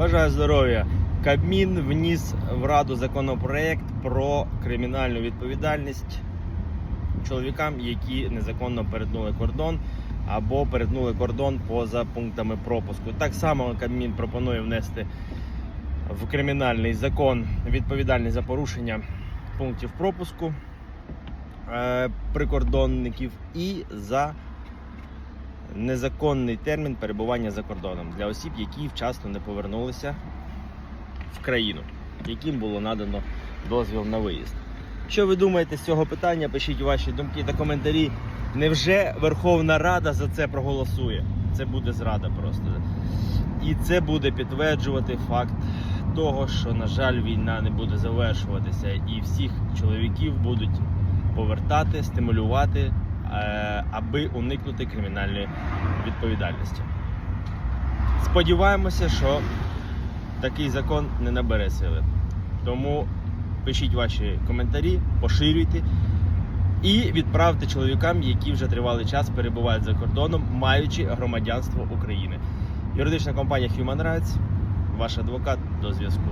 Бажаю здоров'я. Кабмін вніс в Раду законопроект про кримінальну відповідальність чоловікам, які незаконно перетнули кордон або перетнули кордон поза пунктами пропуску. Так само Кабмін пропонує внести в кримінальний закон відповідальність за порушення пунктів пропуску е, прикордонників і за незаконний термін перебування за кордоном для осіб, які вчасно не повернулися в країну, яким було надано дозвіл на виїзд. Що ви думаєте з цього питання? Пишіть ваші думки та коментарі. Невже Верховна Рада за це проголосує? Це буде зрада просто. І це буде підтверджувати факт того, що, на жаль, війна не буде завершуватися, і всіх чоловіків будуть повертати, стимулювати, аби уникнути кримінальної відповідальності. Сподіваємося, що такий закон не набере сили. Тому пишіть ваші коментарі, поширюйте і відправте чоловікам, які вже тривалий час перебувають за кордоном, маючи громадянство України. Юридична компанія Human Rights, ваш адвокат до зв'язку.